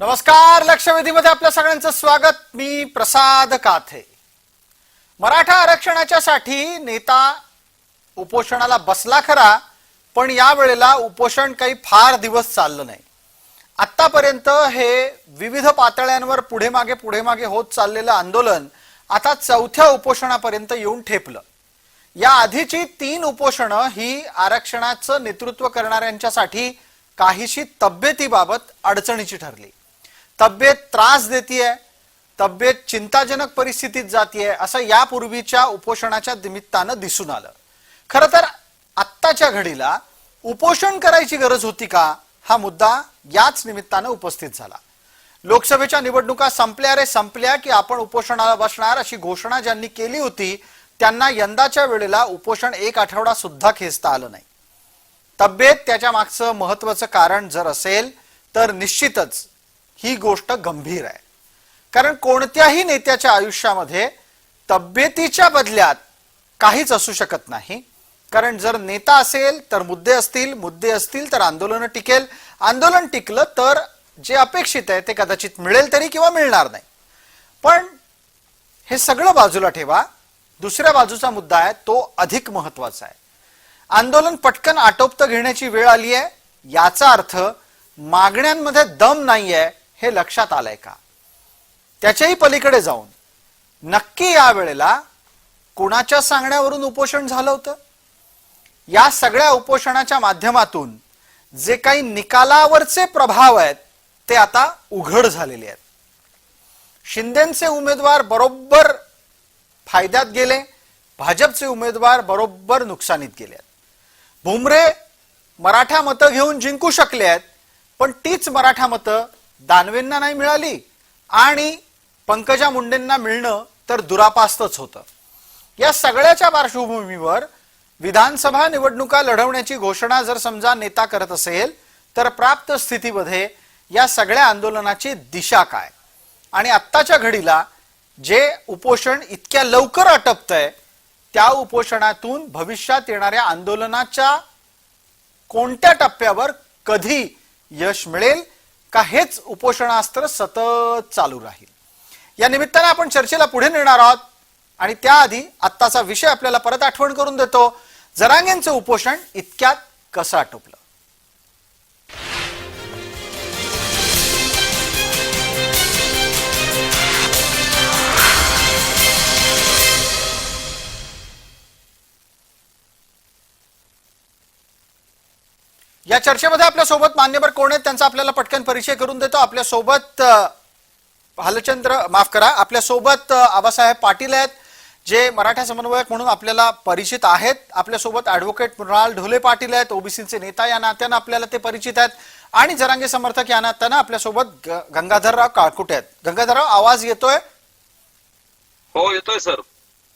नमस्कार लक्षवेधीमध्ये आपल्या सगळ्यांचं स्वागत. मी प्रसाद काथे. मराठा आरक्षणाच्या साठी नेता उपोषणाला बसला खरा पण या वेळेला उपोषण काही फार दिवस चाललं नाही. आतापर्यंत हे विविध पातळ्यांवर पुढे मागे पुढे मागे होत चाललेलं आंदोलन आता चौथ्या उपोषणापर्यंत येऊन ठेपलं. या आधीची तीन उपोषणं ही आरक्षणाचं नेतृत्व करणाऱ्यांच्यासाठी काहीशी तब्येतीबाबत अडचणीची ठरली. तब्येत त्रास देतीये तब्येत चिंताजनक परिस्थितीत जातीये असं यापूर्वीच्या उपोषणाच्या निमित्तानं दिसून आलं. खर तर आत्ताच्या घडीला उपोषण करायची गरज होती का हा मुद्दा याच निमित्तानं उपस्थित झाला. लोकसभेच्या निवडणुका संपल्या रे संपल्या की आपण उपोषणाला बसणार अशी घोषणा ज्यांनी केली होती त्यांना यंदाच्या वेळेला उपोषण एक आठवडा सुद्धा खेचता आलं नाही. तब्येत त्याच्या मागचं महत्वाचं कारण जर असेल तर निश्चितच ही गोष्ट गंभीर आहे. कारण कोणत्याही नेत्याच्या आयुष्यामध्ये तब्येतीच्या बदल्यात काहीच असू शकत नाही. कारण जर नेता असेल तर मुद्दे असतील मुद्दे असतील तर आंदोलन टिकेल. आंदोलन टिकलं तर जे अपेक्षित आहे ते कदाचित मिळेल तरी किंवा मिळणार नाही. पण हे सगळं बाजूला ठेवा. दुसऱ्या बाजूचा मुद्दा आहे तो अधिक महत्त्वाचा आहे. आंदोलन पटकन आटोपतं घेण्याची वेळ आली आहे याचा अर्थ मागण्यांमध्ये दम नाहीये. हे लक्षात आलंय का? त्याच्याही पलीकडे जाऊन नक्की या वेळेला कुणाच्या सांगण्यावरून उपोषण झालं होतं? या सगळ्या उपोषणाच्या माध्यमातून जे काही निकालावरचे प्रभाव आहेत ते आता उघड झालेले आहेत. शिंदेचे उमेदवार बरोबर फायद्यात गेले भाजपचे उमेदवार बरोबर नुकसानीत गेले आहेत. भुमरे मराठा मतं घेऊन जिंकू शकले आहेत पण तीच मराठा मतं दानवेंना नाही मिळाली आणि पंकजा मुंडेंना मिळणं तर दुरापास्तच होतं. या सगळ्याच्या पार्श्वभूमीवर विधानसभा निवडणुका लढवण्याची घोषणा जर समजा नेता करत असेल तर प्राप्त स्थितीमध्ये या सगळ्या आंदोलनाची दिशा काय? आणि आत्ताच्या घडीला जे उपोषण इतक्या लवकर आटपतंय त्या उपोषणातून भविष्यात येणाऱ्या आंदोलनाच्या कोणत्या टप्प्यावर कधी यश मिळेल का हेच उपोषणास्त्र सतत चालू राहील. या निमित्ताने आपण चर्चेला पुढे नेणार आहोत आणि त्याआधी आत्ताचा विषय आपल्याला परत आठवण करून देतो. जरांगेंचं उपोषण इतक्यात कसं आटोपलं या चर्चेमध्ये आपल्यासोबत मान्यवर कोण आहेत त्यांचा आपल्याला पटकन परिचय करून देतो. आपल्यासोबत अ, भालचंद्र माफ करा. आपल्यासोबत अ, आबासाहेब पाटील आहेत जे मराठा समन्वयक म्हणून आपल्याला परिचित आहेत. आपल्यासोबत ऍडव्होकेट मृणाल ढोले पाटील आहेत ओबीसीचे नेता या नात्यानं आपल्याला ते परिचित आहेत. आणि जरांगे समर्थक या नात्यानं आपल्यासोबत गंगाधरराव काळकुटे आहेत. गंगाधरराव आवाज येतोय? हो येतोय सर.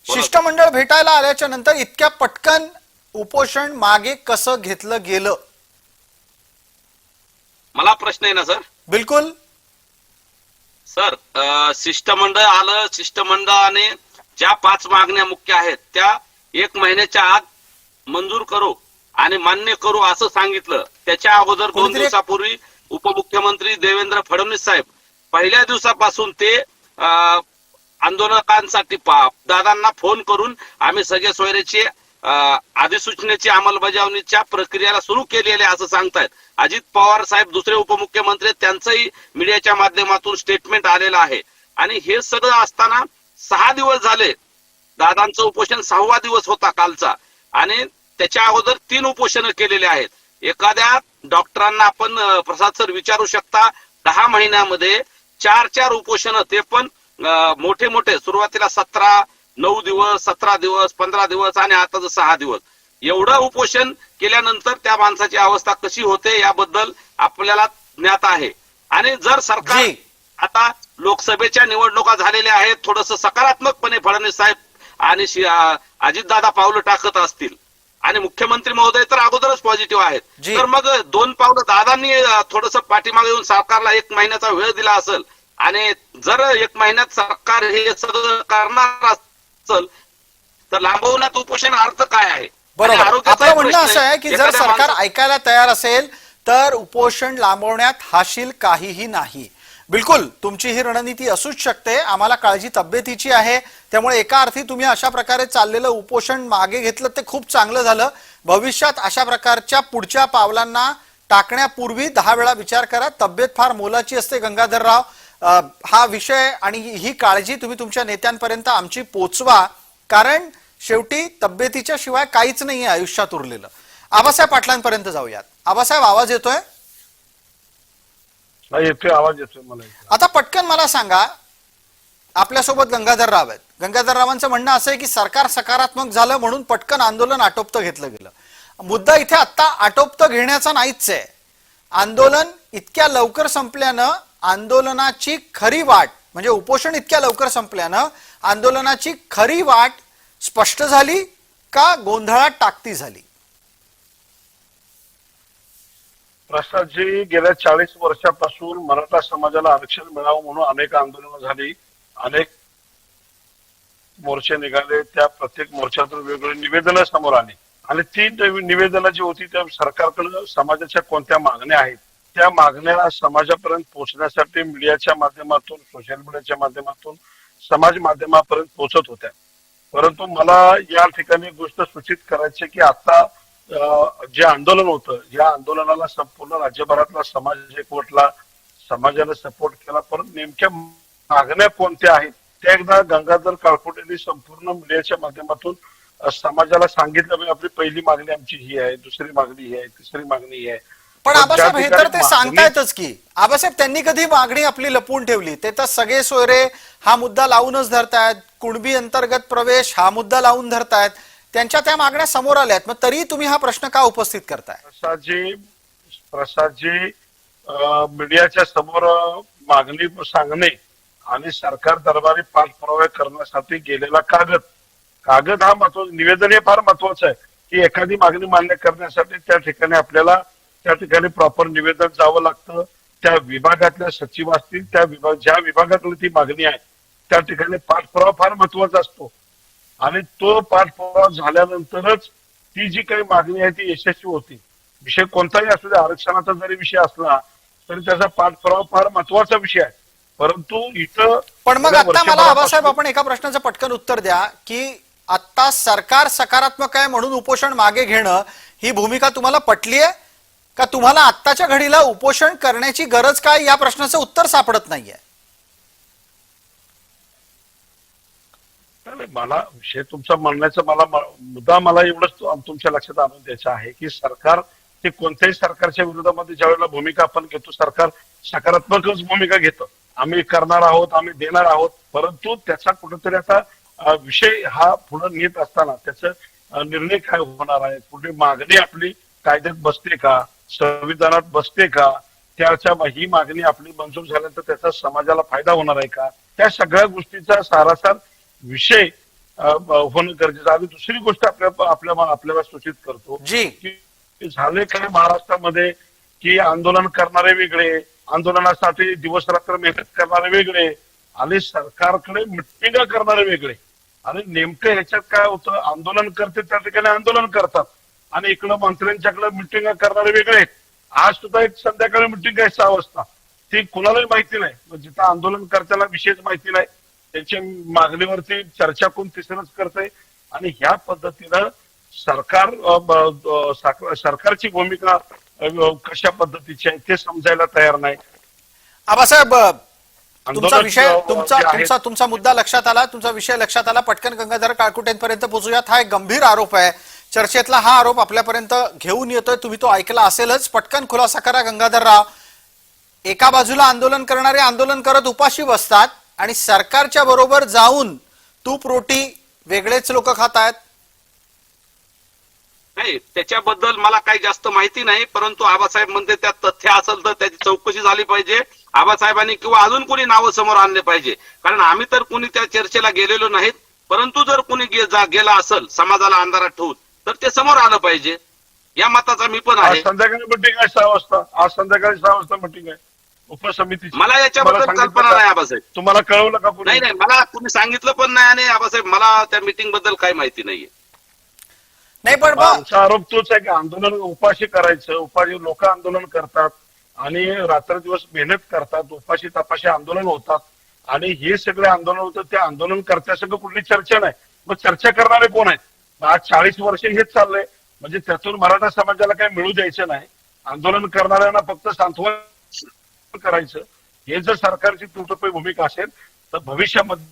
शिष्टमंडळ भेटायला आल्याच्यानंतर इतक्या पटकन उपोषण मागे कसं घेतलं गेलं? मला प्रश्न आहे ना सर? बिलकुल. सर शिष्टमंडळ आलं शिष्टमंडळाने ज्या पाच मागण्या मुख्य आहेत त्या एक महिन्याच्या आत मंजूर करू आणि मान्य करू असं सांगितलं. त्याच्या अगोदर दोन दिवसापूर्वी उपमुख्यमंत्री देवेंद्र फडणवीस साहेब पहिल्या दिवसापासून ते आंदोलकांसाठी दादांना फोन करून आम्ही सगळे सोयऱ्याची अं, अधिसूचनेची अंमलबजावणीच्या प्रक्रियेला सुरू केलेले आहे असं सांगतायत. अजित पवार साहेब दुसरे उपमुख्यमंत्री त्यांचंही मीडियाच्या माध्यमातून स्टेटमेंट आलेलं आहे. आणि हे सगळं असताना सहा दिवस झाले दादांचं उपोषण सहावा दिवस होता कालचा. आणि त्याच्या अगोदर तीन उपोषण केलेले आहेत. एखाद्या डॉक्टरांना आपण प्रसाद सर विचारू शकता दहा महिन्यामध्ये चार चार उपोषण ते पण मोठे मोठे सुरुवातीला सतरा नऊ दिवस सतरा दिवस पंधरा दिवस आणि आता सहा दिवस एवढं उपोषण केल्यानंतर त्या माणसाची अवस्था कशी होते याबद्दल आपल्याला ज्ञात आहे आणि जर सरकार. आता लोकसभेच्या निवडणुका झालेल्या आहेत थोडस सकारात्मकपणे फडणवीस साहेब आणि अजितदादा पावलं टाकत असतील आणि मुख्यमंत्री महोदय तर अगोदरच पॉझिटिव्ह आहेत. तर मग दोन पावलं दादांनी थोडस पाठीमागे येऊन सरकारला एक महिन्याचा वेळ दिला असेल आणि जर एक महिन्यात सरकार हे सगळं करणार असेल तर लांबवण्यात उपोषण अर्थ काय आहे? बरोबर. आपलं म्हणणं असं आहे. की जर सरकार ऐकायला तयार असेल तर उपोषण लांबवण्यात हाशील काहीही नाही. बिलकुल तुमची ही रणनीती असूच शकते. आम्हाला काळजी तब्येतीची आहे. त्यामुळे एका अर्थी तुम्ही अशा प्रकारे चाललेलं उपोषण मागे घेतलं ते खूप चांगलं झालं. भविष्यात अशा प्रकारच्या पुढच्या पावलांना टाकण्यापूर्वी दहा वेळा विचार करा. तब्येत फार मोलाची असते गंगाधरराव. हा विषय आणि ही काळजी तुम्ही तुमच्या नेत्यांपर्यंत आमची पोचवा. कारण शेवटी तब्येतीच्या शिवाय काहीच नाही आहे आयुष्यात उरलेलं. आबासाहेब पाटलांपर्यंत जाऊयात. आबासाहेब आवाज येतोय? आवाज येतोय मला. आता पटकन मला सांगा आपल्यासोबत गंगाधर राव आहेत. गंगाधर रावांचं म्हणणं असं आहे की सरकार सकारात्मक झालं म्हणून पटकन आंदोलन आटोपतं घेतलं गेलं. मुद्दा इथे आत्ता आटोपतं घेण्याचा नाहीच आहे. आंदोलन इतक्या लवकर संपल्यानं आंदोलनाची खरी वाट म्हणजे उपोषण इतक्या लवकर संपल्यानं आंदोलनाची खरी वाट स्पष्ट झाली का गोंधळात टाकती झाली? प्रसादजी गेल्या चाळीस वर्षापासून मराठा समाजाला आरक्षण मिळावं म्हणून अनेक आंदोलनं झाली. अनेक मोर्चे निघाले. त्या प्रत्येक मोर्चातून वेगवेगळी निवेदनं समोर आली. आणि ती नवी- निवेदनं जी होती त्या सरकारकडे समाजाच्या कोणत्या मागण्या आहेत? त्या मागण्या समाजापर्यंत पोहोचण्यासाठी मीडियाच्या माध्यमातून सोशल मीडियाच्या माध्यमातून समाज माध्यमापर्यंत पोहोचत होत्या. परंतु मला या ठिकाणी गोष्ट सूचित करायची की आता जे आंदोलन होतं या आंदोलनाला संपूर्ण राज्यभरातला समाज एकवटला समाजाने सपोर्ट केला. परंतु नेमक्या मागण्या कोणत्या आहेत त्या एकदा गंगाधर काळकोटेंनी संपूर्ण मीडियाच्या माध्यमातून समाजाला सांगितलं. म्हणजे आपली पहिली मागणी आमची ही आहे दुसरी मागणी ही आहे तिसरी मागणी ही आहे. पण आबासाहेब हे तर ते सांगतायतच की आबासाहेब त्यांनी कधी मागणी आपली लपवून ठेवली? ते तर सगळे सोयरे हा मुद्दा लावूनच धरतायत. कुणबी अंतर्गत प्रवेश हा मुद्दा लावून धरतायत. त्यांच्या त्या मागण्या समोर आल्यात मग तरी तुम्ही हा प्रश्न का उपस्थित करताय? प्रसादजी प्रसादजी मीडियाच्या समोर मागणी सांगणे आणि सरकार दरबारी पाठपुरावे करण्यासाठी गेलेला कागद. कागद हा महत्त्वाचा निवेदन हे फार महत्वाचं आहे की एखादी मागणी मान्य करण्यासाठी त्या ठिकाणी आपल्याला त्या ठिकाणी प्रॉपर निवेदन जावं लागतं. त्या विभागातल्या सचिव असतील त्या विभाग ज्या विभागातली ती मागणी आहे त्या ठिकाणी पाठपुरावा फार महत्त्वाचा असतो. आणि तो पाठपुरावा झाल्यानंतरच ती जी काही मागणी आहे ती यशस्वी होती. विषय कोणताही असू दे आरक्षणाचा जरी विषय असला तरी त्याचा पाठपुरावा फार महत्त्वाचा विषय आहे. परंतु इथं पण मग आता मला आबासाहेब आपण एका प्रश्नाचं पटकन उत्तर द्या की आता सरकार सकारात्मक आहे म्हणून उपोषण मागे घेणं ही भूमिका तुम्हाला पटली आहे का तुम्हाला आत्ताच्या घडीला उपोषण करण्याची गरज काय या प्रश्नाचं उत्तर सापडत नाहीये? मला विषय तुमचा म्हणण्याचा मला मुद्दा मला एवढंच तुमच्या लक्षात आणून द्यायचा आहे की सरकार ते कोणत्याही सरकारच्या विरोधामध्ये ज्या वेळेला भूमिका आपण घेतो सरकार सकारात्मकच भूमिका घेतं. आम्ही करणार आहोत आम्ही देणार आहोत परंतु त्याचा कुठेतरी आता विषय हा पुढे नेत असताना त्याचा निर्णय काय होणार आहे? पुढे मागणी आपली कायद्यात बसते का? संविधानात बसते का? त्याच्या ही मागणी आपली मंजूर झाल्यानंतर त्याचा समाजाला फायदा होणार आहे का? त्या सगळ्या गोष्टीचा सारासार विषय होणं गरजेचं. आणि दुसरी गोष्ट आपल्या आपल्या आपल्याला सूचित करतो जी. की झाले काय महाराष्ट्रामध्ये की आंदोलन करणारे वेगळे आंदोलनासाठी दिवस रात्र मेहनत करणारे वेगळे आणि सरकारकडे मिटिंगा करणारे वेगळे. आणि नेमकं ह्याच्यात काय होतं? आंदोलन करते त्या ठिकाणी आंदोलन करतात. आणि इकडं मंत्र्यांच्याकडे मिटिंगा करणारे वेगळे आहेत. आज सुद्धा एक संध्याकाळी मिटिंग आहे सहा वाजता. ती कुणालाही माहिती नाही. जिथं आंदोलन करताना विशेष माहिती नाही त्यांच्या मागणीवरती चर्चा कोण तिसरंच करतंय. आणि ह्या पद्धतीनं सरकार सरकारची भूमिका कशा पद्धतीची आहे ते समजायला तयार नाही. आबासाहेब तुमचा विषय तुमचा तुमचा तुमचा मुद्दा लक्षात आला तुमचा विषय लक्षात आला. पटकन गंगाधर काळकुटेंपर्यंत पोहोचूयात. हा एक गंभीर आरोप आहे. चर्चेतला हा आरोप आपल्यापर्यंत घेऊन येतोय. तुम्ही तो ऐकला असेलच. पटकन खुलासा करा गंगाधर राव. एका बाजूला आंदोलन करणारे आंदोलन करत उपाशी बसतात आणि सरकारच्या बरोबर जाऊन तूप रोटी वेगळेच लोक खात आहेत. नाही त्याच्याबद्दल मला काही जास्त माहिती नाही परंतु आबासाहेब म्हणते त्यात तथ्य असेल तर त्याची चौकशी झाली पाहिजे. आबासाहेबांनी किंवा अजून कोणी नावं समोर आणले पाहिजे. कारण आम्ही तर कोणी त्या चर्चेला गेलेलो नाहीत परंतु जर कोणी गेला असेल समाजाला अंधारात ठेवून तर ते समोर आलं पाहिजे. या मताचा मी पण आज आहे संध्याकाळी मिटिंग आहे सहा वाजता. आज संध्याकाळी सहा वाजता मिटिंग आहे. उपसमितीची. मला याच्याबद्दल कल्पना? नाही आबासाहेब. तुम्हाला कळवलं का कोणी नाही नाही मला कुणी सांगितलं पण नाही आणि आबासाहेब मला त्या मीटिंगबद्दल काही माहिती नाहीये. नाही पण मग आमचा आरोप तोच आहे की आंदोलन उपाशी करायचं उपाशी लोक आंदोलन करतात आणि रात्रदिवस मेहनत करतात उपाशी तपाशी आंदोलन होतात. आणि हे सगळे आंदोलन होतं त्या आंदोलन करत्यासंग कुठली चर्चा नाही. मग चर्चा करणारे कोण आहेत? आज चाळीस वर्ष हेच चाललंय. म्हणजे त्यातून मराठा समाजाला काही मिळू द्यायचं नाही. आंदोलन करणाऱ्यांना फक्त सांत्वन करायचं. हे जर सरकारची तुटपी भूमिका असेल तर भविष्यामध्ये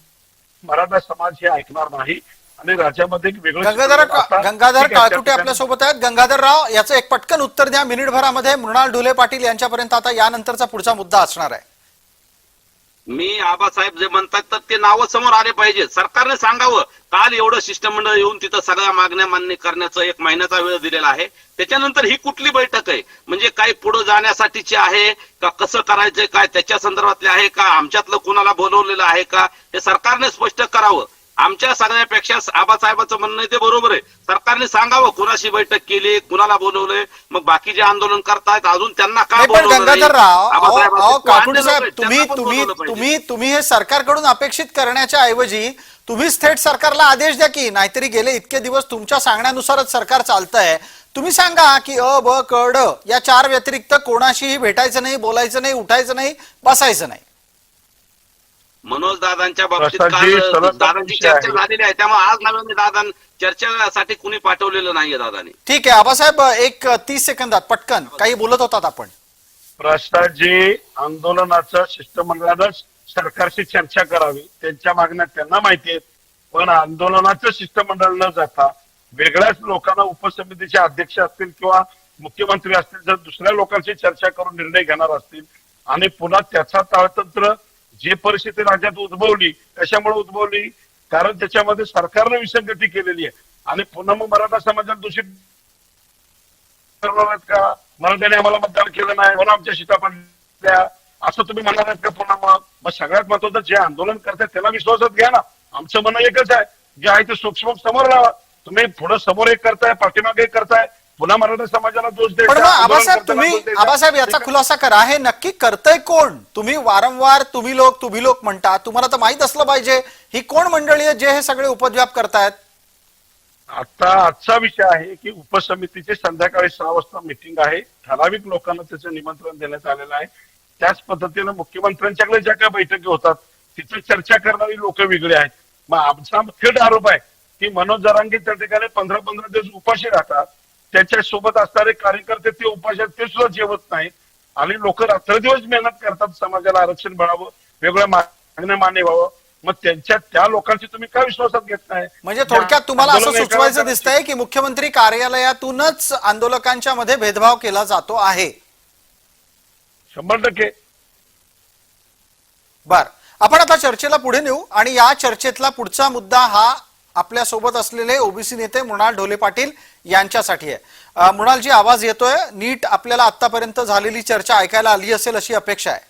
मराठा समाज हे ऐकणार नाही. आणि राज्यामध्ये गंगाधर गंगाधर काळकुटे ठिकाणी- आपल्यासोबत आहेत. गंगाधर राव याचं एक पटकन उत्तर द्या. मिनिटभरामध्ये मृणाल ढोले पाटील यांच्यापर्यंत आता यानंतरचा पुढचा मुद्दा असणार आहे. मी आबासाहेब जे म्हणतात तर ते नावं समोर आले पाहिजे सरकारने सांगावं काल एवढं शिष्टमंडळ येऊन तिथं सगळ्या मागण्या मान्य करण्याचा एक महिन्याचा वेळ दिलेला आहे. त्याच्यानंतर ही कुठली बैठक आहे? म्हणजे काही पुढे जाण्यासाठीची आहे का कसं करायचंय काय त्याच्या संदर्भातले आहे का आमच्यातलं कुणाला बोलवलेलं आहे का? हे सरकारने स्पष्ट करावं. आमच्या सगळ्यापेक्षा आबासाहेबांचं म्हणणं आहे ते बरोबर आहे. सरकारने सांगावं कुणाशी बैठक केली कुणाला बोलवलंय मग बाकी जे आंदोलन करतायत अजून त्यांना का नाही पण बोलवलं नाही? गंगाधर राव अहो आबासाहेब अहो, असतील किंवा काकुटे अन्य लोक साहेब आहेत, तुम्ही तुम्ही हे सरकारकडून अपेक्षित करण्याच्या ऐवजी तुम्हीच थेट सरकारला आदेश द्या की नाहीतरी गेले इतके दिवस तुमच्या सांगण्यानुसारच सरकार चालतंय. तुम्ही सांगा की अ ब क ड या चार व्यतिरिक्त कोणाशीही भेटायचं नाही बोलायचं नाही उठायचं नाही बसायचं नाही. मनोज दादांच्या बाबतीत काल दादांची चर्चा आहे. झालेली आहे. त्यामुळे आज नव्याने दादा चर्चेसाठी कुणी पाठवलेलं नाहीये दादानी. ठीक आहे आबासाहेब एक तीस सेकंदात पटकन. काही बोलत होतात आपण. भ्रष्टाची आंदोलनाचं शिष्टमंडळानं सरकारशी चर्चा करावी. त्यांच्या मागण्या त्यांना माहिती आहेत. पण आंदोलनाचं शिष्टमंडळ न जाता वेगळ्याच लोकांना उपसमितीचे अध्यक्ष असतील किंवा मुख्यमंत्री असतील जर दुसऱ्या लोकांशी चर्चा करून निर्णय घेणार असतील आणि पुन्हा त्याचा ताळतंत्र जे परिस्थिती राज्यात उद्भवली कशामुळे उद्भवली? कारण त्याच्यामध्ये सरकारनं विसंगती केलेली आहे. आणि पुन्हा मग मराठा समाजात दूषित करणार आहेत का? मराठ्याने आम्हाला मतदान केलं नाही म्हणून आमच्या शिता पडल्या. असं तुम्ही म्हणणार आहेत का पुन्हा मग? मग सगळ्यात महत्वाचं जे आंदोलन करतात त्याला विश्वासात घ्या ना. आमचं म्हणणं एकच आहे जे आहे ते सूक्ष्म समोर लावा. तुम्ही पुढे समोर एक करताय पाठीमागे एक करताय. पुन्हा मराठा समाजाला दोष पण मग आबासाहेब तुम्ही. आबासाहेब याचा खुलासा करा. हे नक्की करतय कोण? तुम्ही वारंवार तुम्ही लोक तुम्ही लोक म्हणता. तुम्हाला तर माहीत असलं पाहिजे. ही कोण मंडळी आहे जे हे सगळे उपद्व्याप करतायत? आता आजचा विषय आहे की उपसमितीची संध्याकाळी सहा वाजता मिटिंग आहे. ठराविक लोकांना त्याचं निमंत्रण देण्यात आलेलं आहे. त्याच पद्धतीनं मुख्यमंत्र्यांच्याकडे ज्या काही बैठकी होतात तिथे चर्चा करणारी लोक वेगळी आहेत. मग आमचा थेट आरोप आहे की मनोज जरांगे त्या ठिकाणी पंधरा पंधरा दिवस उपाशी राहतात. त्याच्या सोबत असणारे कार्यकर्ते ते उपाशी आहेत, ते सुद्धा जेवत नाहीत. आणि लोक रात्रदिवस मेहनत करतात समाजाला आरक्षण मिळावं वेगळ्या मागण्या मान्य व्हावं. मग त्यांच्या त्या लोकांची तुम्ही काय विश्वासात घेत नाही? म्हणजे थोडक्यात तुम्हाला असं सुचवायचं दिसतंय की मुख्यमंत्री कार्यालयातूनच आंदोलकांच्या मध्ये भेदभाव केला जातो आहे. शंभर टक्के. बर. आपण आता चर्चेला पुढे नेऊ आणि या चर्चेतला पुढचा मुद्दा हा आपल्यासोबत असलेले ओबीसी नेते मृणाल ढोले पाटील यांच्यासाठी आहे. मृणालजी आवाज येतोय. नीट आपल्याला आतापर्यंत झालेली चर्चा ऐकायला आली असेल अशी अपेक्षा आहे.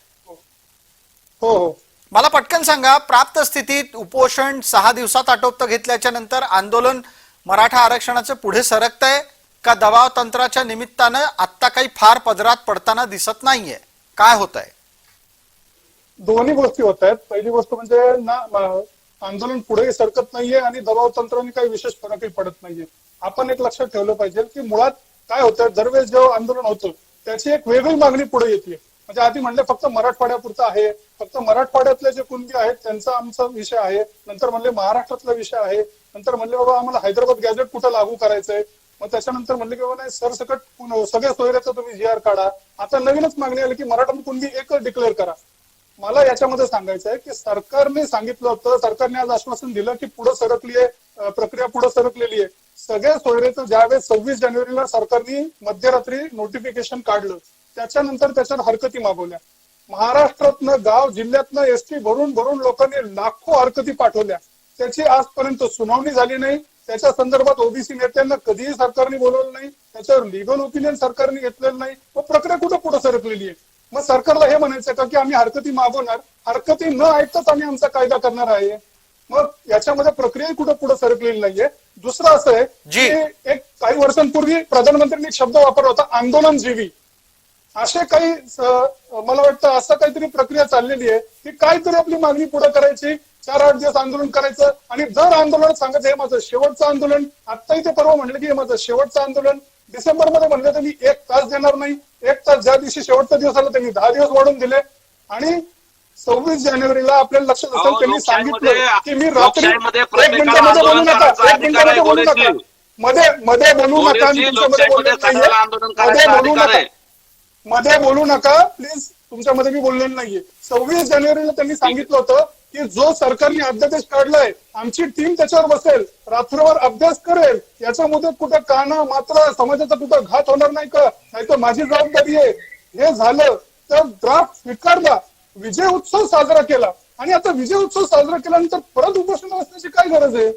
हो हो. मला पटकन सांगा प्राप्त स्थितीत उपोषण सहा दिवसात आटोपतं घेतल्याच्या नंतर आंदोलन मराठा आरक्षणाचं पुढे सरकतंय का दबाव तंत्राच्या निमित्तानं आत्ता काही फार पदरात पडताना दिसत नाहीये? काय होत आहे दोन्ही गोष्टी होत आहेत. पहिली गोष्ट म्हणजे ना आंदोलन पुढे सरकत नाहीये आणि दबाव तंत्राने काही विशेष फरकही पडत नाहीये. आपण एक लक्षात ठेवलं पाहिजे की मुळात काय होतं दरवेळेस जेव्हा आंदोलन होतं त्याची एक वेगळी मागणी पुढे येते. म्हणजे आधी म्हणले फक्त मराठवाड्यापुरतं आहे फक्त मराठवाड्यातले जे कुणबी आहेत त्यांचा आमचा विषय आहे नंतर म्हणले महाराष्ट्रातला विषय आहे नंतर म्हणले बाबा आम्हाला हैदराबाद गॅजेट कुठं लागू करायचंय? मग त्याच्यानंतर म्हणले की बाबा नाही सरसकट सगळ्या सोयऱ्याचा तुम्ही जी आर काढा. आता नवीनच मागणी आली की मराठा कुणबी एकच डिक्लेअर करा. मला याच्यामध्ये सांगायचं आहे की सरकारने सांगितलं होतं सरकारने आज आश्वासन दिलं की पुढे सरकली आहे प्रक्रिया पुढे सरकलेली आहे सगळ्या सोयरेचं ज्यावेळेस सव्वीस जानेवारीला सरकारने मध्यरात्री नोटिफिकेशन काढलं त्याच्यानंतर त्याच्यात हरकती मागवल्या. महाराष्ट्रातनं गाव जिल्ह्यातनं एसटी भरून भरून लोकांनी लाखो हरकती पाठवल्या. त्याची आजपर्यंत सुनावणी झाली नाही. त्याच्या संदर्भात ओबीसी नेत्यांना कधीही सरकारने बोलवलं नाही. त्याच्यावर लिगल ओपिनियन सरकारने घेतलेलं नाही. व प्रक्रिया कुठं पुढे सरकलेली आहे मग सरकारला हे म्हणायचं का की आम्ही हरकती मागवणार? हरकती न ऐकताच आम्ही आमचा कायदा करणार आहे. मग याच्यामध्ये प्रक्रिया कुठं पुढे सरकलेली नाहीये. दुसरं असं आहे जी. की एक काही वर्षांपूर्वी प्रधानमंत्र्यांनी एक शब्द वापरला होता आंदोलन जीवी असे काही मला वाटतं असं काहीतरी प्रक्रिया चाललेली आहे की काहीतरी आपली मागणी पुढे करायची चार आठ दिवस आंदोलन करायचं आणि जर आंदोलन सांगायचं हे माझं शेवटचं आंदोलन आत्ताही ते परवा म्हणलं की हे माझं शेवटचं आंदोलन डिसेंबरमध्ये म्हणले त्यांनी एक तास देणार नाही. एक तास ज्या दिवशी शेवटचा दिवस आला त्यांनी दहा दिवस वाढवून दिले. आणि सव्वीस जानेवारीला आपल्याला लक्षात असेल त्यांनी सांगितलं की मी रात्री एक मिनिटामध्ये बोलू नका एक मिनिटामध्ये बोलू नका. मध्ये मध्ये बोलू नका मी तुमच्यामध्ये बोललेलं नाहीये मध्ये बोलू नका. मध्ये बोलू नका. प्लीज तुमच्यामध्ये मी बोललेलं नाहीये. सव्वीस जानेवारीला त्यांनी सांगितलं होतं की जो सरकारने अध्यादेश काढलाय आमची टीम त्याच्यावर बसेल रात्रभर अभ्यास करेल याच्या मुदत कुठं काना मात्र समाजाचा कुठं घात होणार नाही का? नाही तर माझी जबाबदारी आहे. हे झालं तर ड्राफ्ट स्वीकारला. विजय उत्सव साजरा केला. आणि आता विजय उत्सव साजरा केल्यानंतर परत उपोषण बसण्याची काय गरज आहे?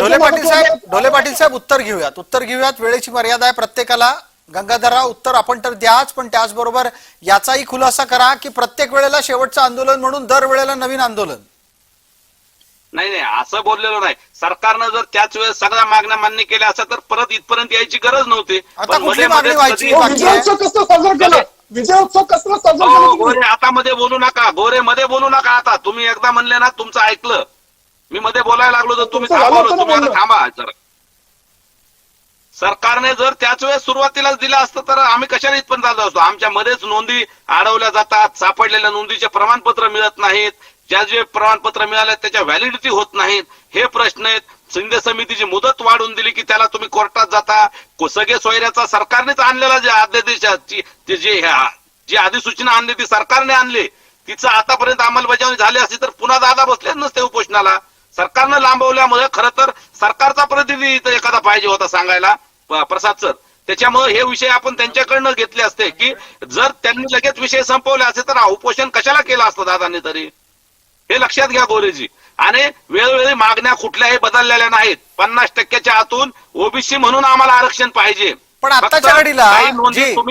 ढोले पाटील साहेब ढोले पाटील साहेब उत्तर घेऊयात. उत्तर घेऊयात. वेळेची मर्यादा आहे प्रत्येकाला. गंगाधरराव उत्तर आपण तर द्याच पण त्याचबरोबर याचाही खुलासा करा की प्रत्येक वेळेला शेवटचं आंदोलन म्हणून दर वेळेला नवीन आंदोलन नाही नाही असं बोललेलो नाही सरकारनं जर त्याच वेळेस सगळ्या मागण्या मान्य केल्या असत्या तर परत इथपर्यंत यायची गरज नव्हती आता कुठली मागणी व्हायची? कधी- हो, बाकी विजय आहे. उत्सव कसं साजरा केला विजय उत्सव कसला साजरा केला तुम्ही? गोरे आता मध्ये बोलू नका गोरे मध्ये बोलू नका आता तुम्ही एकदा म्हणले ना तुमचं ऐकलं मी मध्ये बोलायला लागलो तर तुम्ही तुमचं झालं थांबवलं होतं ना तुम्ही आता बोलणं. थांबा जरा सरकारने जर त्याच वेळेस सुरुवातीलाच दिलं असतं तर आम्ही कशाला इथपर्यंत आलो असतो? आमच्या मध्येच नोंदी अडवल्या जातात सापडलेल्या नोंदीचे प्रमाणपत्र मिळत नाहीत. ज्या जे प्रमाणपत्र मिळाले त्याच्या व्हॅलिडिटी होत नाहीत. हे प्रश्न आहेत. शिंदे समितीची मुदत वाढवून दिली की त्याला तुम्ही कोर्टात जाता. सगळे सोयऱ्याचा सरकारनेच आणलेला जे अध्यादेशाची ते जे जी अधिसूचना आणली ती सरकारने आणली. तिचं आतापर्यंत अंमलबजावणी झाली असती तर पुन्हा दादा बसलेच नसते उपोषणाला. सरकारनं लांबवल्यामुळे खरं तर सरकारचा प्रतिनिधी इथं एखादा पाहिजे होता सांगायला. प्रसाद सर त्याच्यामुळे हे विषय आपण त्यांच्याकडनं घेतले असते की जर त्यांनी लगेच विषय संपवले असते तर उपोषण कशाला केलं असतं दादांनी तरी? हे लक्षात घ्या गोरेजी. आणि वेळोवेळी मागण्या कुठल्याही बदललेल्या नाहीत. पन्नास टक्क्याच्या आतून ओबीसी म्हणून आम्हाला आरक्षण पाहिजे. पण फक्त आत्ताच्या घडीला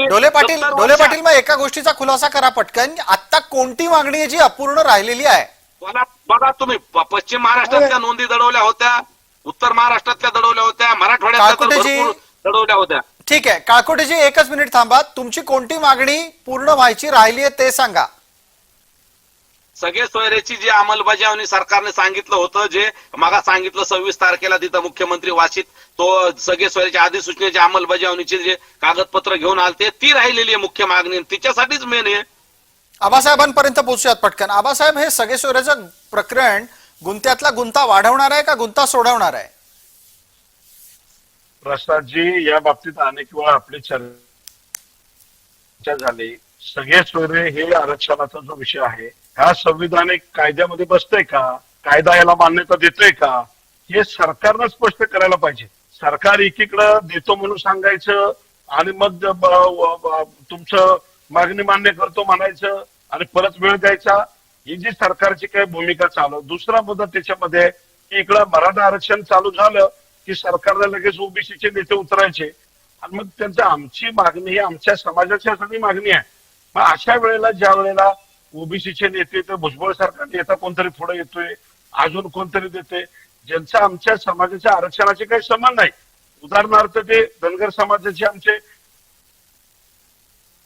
ढोले पाटील 70 ढोले वर्षात- पाटील मग एका गोष्टीचा खुलासा करा पटकन. आता कोणती मागणी जी अपूर्ण राहिलेली आहे? बघा बघा तुम्ही. पश्चिम महाराष्ट्रातल्या नोंदी दडवल्या होत्या उत्तर महाराष्ट्रातल्या दडवल्या होत्या मराठवाड्यातल्या दडवल्या होत्या. ठीक आहे. काळकोटेजी एकच मिनिट थांबा. तुमची कोणती मागणी पूर्ण व्हायची राहिली आहे ते सांगा. सगळे सोयरेची जी अंमलबजावणी सरकारने सांगितलं होतं जे मागा सांगितलं सव्वीस तारखेला तिथं मुख्यमंत्री वाशीत तो सगळे सोयऱ्याच्या अधिसूचनेच्या अंमलबजावणीचे जे कागदपत्र घेऊन आलते ती राहिलेली आहे मुख्य मागणी. तिच्यासाठीच मेन आहे. आबासाहेबांपर्यंत पोहोचूयात पटकन. आबासाहेब हे सगळे सोयऱ्याचं प्रकरण गुंत्यातला गुंता वाढवणार आहे का गुंता सोडवणार आहे? प्रसादजी या बाबतीत अनेक वेळा आपली चर्चा झाली. सगळे सोयरे हे आरक्षणाचा जो विषय आहे ह्या संविधानिक कायद्यामध्ये बसतोय का? कायदा याला मान्यता देतोय का? हे सरकारनं स्पष्ट करायला पाहिजे. सरकार एकीकडं देतो म्हणून सांगायचं आणि मग तुमचं मागणी मान्य करतो म्हणायचं आणि परत वेळ द्यायचा. ही जी सरकारची काही भूमिका चालू दुसरा मुद्दा त्याच्यामध्ये इकडं मराठा आरक्षण चालू झालं की सरकारला लगेच ओबीसीचे नेते उतरायचे. आणि मग त्यांचं आमची मागणी ही आमच्या समाजाच्या सगळी मागणी आहे. मग अशा वेळेला ज्या वेळेला ओबीसीचे नेते तर भुजबळ सरकार नेता कोणतरी पुढे येतोय अजून कोणतरी देते ज्यांचा आमच्या समाजाच्या आरक्षणाचे काही संबंध नाही. उदाहरणार्थ ते धनगर समाजाचे आमचे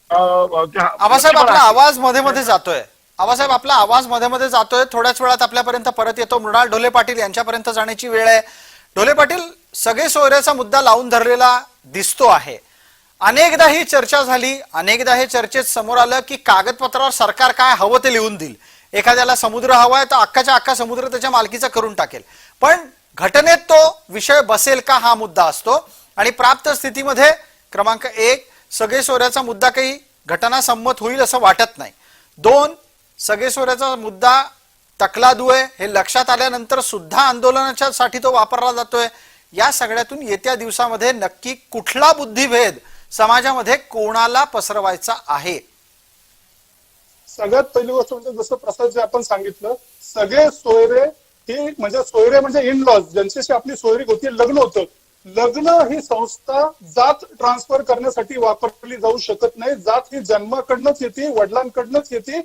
आबासाहेब आपला आवाजमध्ये मध्ये जातोय. आबासाहेब आपला आवाजमध्ये मध्ये जातोय. थोड्याच वेळात आपल्यापर्यंत परत येतो. मृणाल ढोले पाटील यांच्यापर्यंत जाण्याची वेळ आहे. ढोले पाटील सगळे सोयऱ्याचा मुद्दा लावून धरलेला दिसतो आहे. अनेकदा ही चर्चा झाली अनेकदा हे चर्चेत समोर आलं की कागदपत्रावर सरकार काय हवं ते लिहून देईल. एखाद्याला समुद्र हवाय तर अख्खाच्या अख्खा समुद्र त्याच्या मालकीचा करून टाकेल. पण घटनेत तो विषय बसेल का हा मुद्दा असतो. आणि प्राप्त स्थितीमध्ये क्रमांक एक सगळे सोऱ्याचा मुद्दा काही घटनासंमत होईल असं वाटत नाही. दोन सगळे सोऱ्याचा मुद्दा तकला दुवे हे लक्षात आल्यानंतर सुद्धा आंदोलनाच्या साठी तो वापरला जातोय. या सगळ्यातून येत्या दिवसामध्ये नक्की कुठला बुद्धिभेद समाजामध्ये कोणाला पसरवायचा आहे? सगळ्यात पहिली गोष्ट म्हणजे जसं प्रसाद जे आपण सांगितलं सगळे सोयरे ही म्हणजे सोयरे म्हणजे इन लॉज ज्यांच्याशी आपली सोयरी होती लग्न होतं. लग्न ही संस्था जात ट्रान्सफर करण्यासाठी वापरली जाऊ शकत नाही. जात ही जन्माकडनंच येते वडिलांकडनंच येते.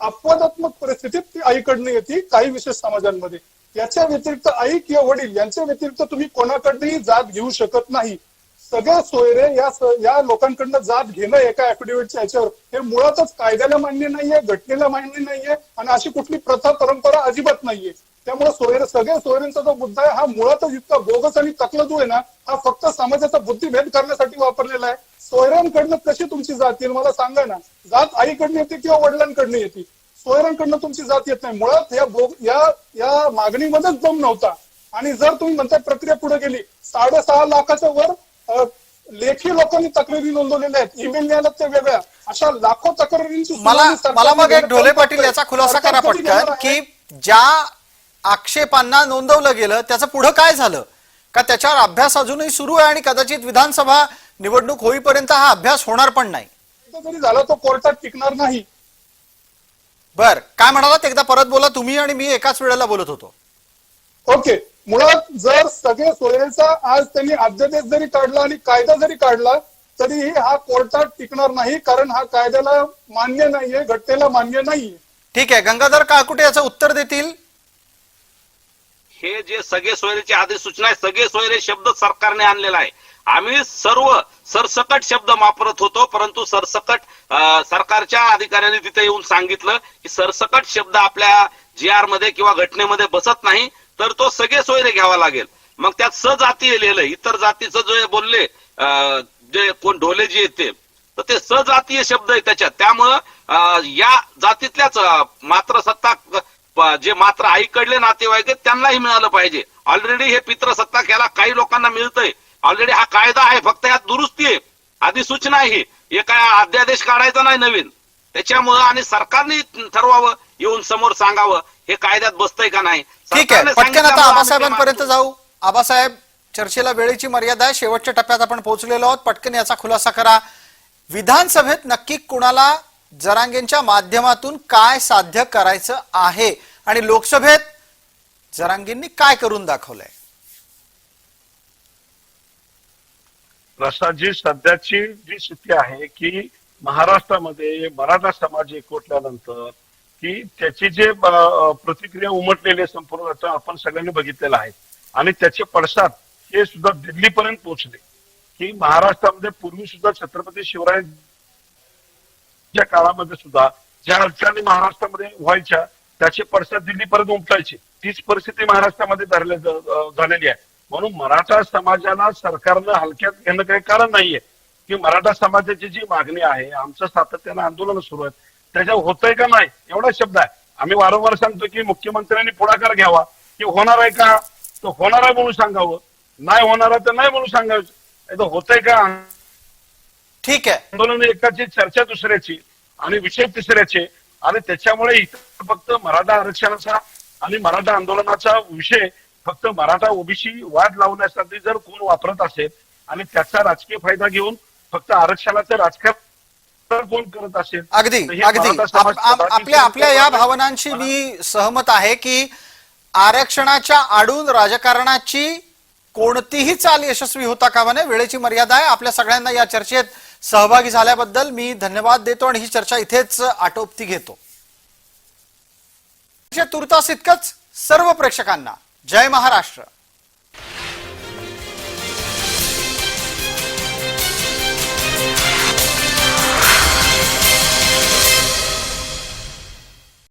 अपवादात्मक परिस्थितीत ती आईकडनं येते काही विशेष समाजांमध्ये. याच्या व्यतिरिक्त आई किंवा वडील यांच्या व्यतिरिक्त तुम्ही कोणाकडनंही जात घेऊ शकत नाही. सगळ्या सोयरे या या लोकांकडनं जात घेणं एका ऍफिडेव्हिटच्या याच्यावर. हे मुळातच कायद्याला मान्य नाहीये घटनेला मान्य नाहीये आणि अशी कुठली प्रथा परंपरा अजिबात नाहीये. त्यामुळे सोयरे सगळे सोयऱ्यांचा जो मुद्दा आहे हा मुळातच इतका बोगस आणि तकला जो आहे ना हा फक्त समाजाचा बुद्धिभेद करण्यासाठी वापरलेला आहे. सोयऱ्यांकडनं कशी तुमची जात येईल? मला सांगा ना. जात आईकडनं येते किंवा वडिलांकडनं येते? सोयऱ्यांकडनं तुमची जात येत नाही. मुळात या बोग या या मागणीमध्येच दम नव्हता. आणि जर तुम्ही म्हणताय प्रक्रिया पुढे गेली साडेसहा लाखाच्या वर लेखी लोकांनी तक्रारी नोंदवलेल्या आहेत. ईमेल मिळाल्यात त्या वेगळ्या. अशा लाखो तक्रारींची मला मला मग ढोले पाटील. याचा खुलासा करा पटकन? की ज्या आक्षेपांना नोंदवलं गेलं त्याचं पुढं काय झालं? का त्याच्यावर अभ्यास अजूनही सुरू आहे आणि कदाचित विधानसभा निवडणूक होईपर्यंत हा अभ्यास होणार पण नाही? जरी झाला तो कोर्टात टिकणार नाही. बर काय म्हणालात? एकदा परत बोला तुम्ही आणि मी एकाच वेळेला बोलत होतो. ओके मुळात जर सगळे सोयरेचा आज त्यांनी अध्यादेश जरी काढला आणि कायदा जरी काढला तरीही हा कोर्टात टिकणार नाही कारण हा कायद्याला मान्य नाहीये घटनेला मान्य नाहीये. ठीक आहे गंगाधर काळकुटे याचं उत्तर देतील. हे जे सगळे सोयरेचे अधिसूचना आहे सगळे सोयरे शब्द सरकारने आणलेला आहे. आम्ही सर्व सरसकट शब्द वापरत होतो परंतु सरसकट सरकारच्या अधिकाऱ्यांनी तिथे येऊन सांगितलं की सरसकट शब्द आपल्या जी आरमध्ये किंवा घटनेमध्ये बसत नाही तर तो सगळे सोयरे घ्यावा लागेल. मग त्यात सजाती लिहिलं इतर जातीचं जे बोलले अं, जे कोण ढोले जे येते तर ते सजातीय शब्द आहे त्याच्यात. त्यामुळं अं, या जातीतल्याच मात्र सत्ता जे मात्र आईकडले नातेवाईक आहेत त्यांनाही मिळालं पाहिजे. ऑलरेडी हे पित्रसत्ताक याला काही लोकांना मिळतंय. ऑलरेडी हा कायदा आहे फक्त यात दुरुस्ती आहे. अधिसूचना आहे. ही काय अध्यादेश काढायचा नाही नवीन. त्याच्यामुळं आणि सरकारने ठरवावं येऊन समोर सांगावं हे कायद्यात बसतंय का नाही? ठीक आहे. पटकन आता आबासाहेबांपर्यंत. जाऊ. आबासाहेब चर्चेला वेळेची मर्यादा आहे. शेवटच्या टप्प्यात आपण पोहोचलेलो आहोत. पटकन याचा खुलासा करा. विधानसभेत नक्की कुणाला जरांगेंच्या माध्यमातून काय साध्य करायचं आहे? आणि लोकसभेत जरांगेंनी काय करून दाखवलंय? प्रसादजी सध्याची जी स्थिती आहे की महाराष्ट्रामध्ये मराठा समाज एकवटल्यानंतर की त्याची जे प्रतिक्रिया उमटलेली संपूर्ण आपण सगळ्यांनी बघितलेलं आहे. आणि त्याचे पडसाद हे सुद्धा दिल्लीपर्यंत पोहोचले. की महाराष्ट्रामध्ये पूर्वी सुद्धा छत्रपती शिवरायांच्या काळामध्ये सुद्धा ज्या अडचणी महाराष्ट्रामध्ये व्हायच्या त्याचे पडसाद दिल्लीपर्यंत उमटायचे. तीच परिस्थिती महाराष्ट्रामध्ये धरले झालेली आहे. म्हणून मराठा समाजाला सरकारनं हलक्यात घेणं काही कारण नाहीये. की मराठा समाजाची जी मागणी आहे आमचं सातत्यानं आंदोलन सुरू आहे त्याच्यावर होतंय का नाही एवढा शब्द आहे. आम्ही वारंवार सांगतो की मुख्यमंत्र्यांनी पुढाकार घ्यावा. की होणार आहे का? तो होणार आहे म्हणून सांगावं. नाही होणार आहे तर नाही म्हणून सांगायचं. नाही तर होतंय का? ठीक आहे. आंदोलन एकाची चर्चा दुसऱ्याची आणि विषय तिसऱ्याचे. आणि त्याच्यामुळे इथं फक्त मराठा आरक्षणाचा आणि मराठा आंदोलनाचा विषय फक्त मराठा ओबीसी वाद लावण्यासाठी जर कोण वापरत असेल आणि त्याचा राजकीय फायदा घेऊन फक्त आरक्षणाचं राजकारण कोण करत असेल? अगदी अगदी. आपल्या आपल्या या भावनांशी मी सहमत आहे की आरक्षणाच्या आडून राजकारणाची कोणतीही चाल यशस्वी होता कामा नये. वेळेची मर्यादा आहे. आपल्या सगळ्यांना या चर्चेत सहभागी झाल्याबद्दल मी धन्यवाद देतो आणि ही चर्चा इथेच आटोपती घेतो. तुर्तास इतकंच सर्व प्रेक्षकांना. जय महाराष्ट्र.